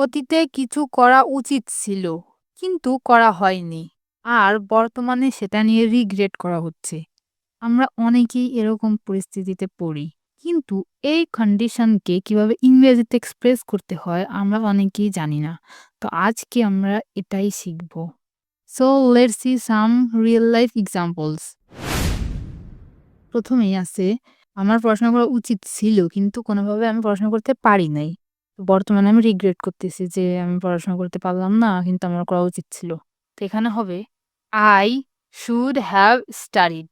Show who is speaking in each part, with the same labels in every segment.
Speaker 1: অতীতে কিছু করা উচিত ছিল, কিন্তু করা হয়নি। আর বর্তমানে সেটা নিয়ে রিগ্রেট করা হচ্ছে। আমরা অনেকেই এরকম পরিস্থিতিতে পড়ি, কিন্তু এই কন্ডিশনকে কীভাবে ইংরেজিতে এক্সপ্রেস করতে হয় আমরা অনেকেই জানি না। তো আজকে আমরা এটাই শিখব। So let see some real life examples প্রথমেই আছে, আমার পড়াশোনা করা উচিত ছিল, কিন্তু কোনোভাবে আমি পড়াশোনা করতে পারি নাই। বর্তমানে আমি রিগ্রেট করতেছি যে আমি পড়াশোনা করতে পারলাম না, কিন্তু আমার করা উচিত ছিল। তো এখানে হবে আই শুড হ্যাভ স্টাডিড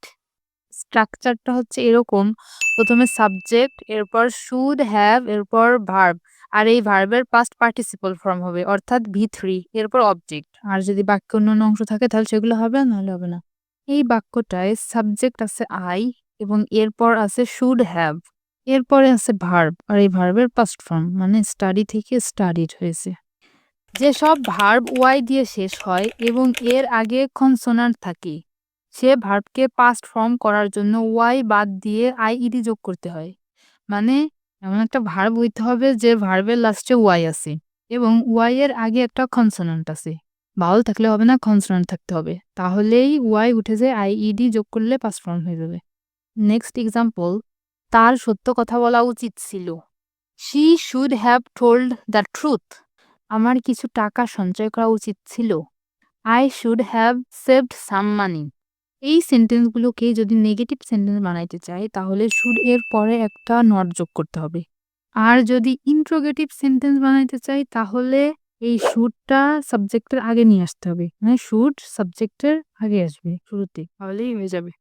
Speaker 1: স্ট্রাকচারটা হচ্ছে এরকম, প্রথমে সাবজেক্ট এরপর শুড হ্যাভ এরপর ভার্ব আর এই ভার্বের পাস্ট পার্টিসিপল ফর্ম হবে, অর্থাৎ ভি থ্রি এরপর অবজেক্ট আর যদি বাক্য অন্যান্য অংশ থাকে, তাহলে সেগুলো হবে, নাহলে হবে না। এই বাক্যটায় সাবজেক্ট আছে আই এবং এরপর আছে শুড হ্যাভ এরপরে আছে ভার্ব আর এই ভার্বের পাস্ট ফর্ম মানে স্টাডি থেকে স্টাডিড হয়েছে। যেসব ভার্ব ওয়াই দিয়ে শেষ হয় এবং এর আগে কনসোনান্ট থাকে, সে ভার্বকে পাস্ট ফর্ম করার জন্য ওয়াই বাদ দিয়ে আইইডি যোগ করতে হয়। মানে এমন একটা ভার্ব হইতে হবে যে ভার্বের লাস্টে ওয়াই আছে এবং ওয়াই এর আগে একটা কনসোনান্ট আছে। বাউল থাকলে হবে না কনসোনান্ট থাকতে হবে। তাহলেই ওয়াই উঠে যায় আইইডি যোগ করলে পাস্ট ফর্ম হয়ে যাবে। নেক্সট এক্সাম্পল তার সত্য কথা বলা উচিত ছিল। She should have told the truth আমার কিছু টাকা সঞ্চয় করা উচিত ছিল। I should have saved some money এই সেন্টেন্সগুলোকে যদি নেগেটিভ সেন্টেন্স বানাইতে চাই, তাহলে শুড এর পরে একটা নট যোগ করতে হবে। আর যদি ইন্ট্রোগেটিভ সেন্টেন্স বানাইতে চাই, তাহলে এই শুডটা সাবজেক্টের আগে নিয়ে আসতে হবে। মানে শুড সাবজেক্টের আগে আসবে শুরুতে। তাহলেই হয়ে যাবে।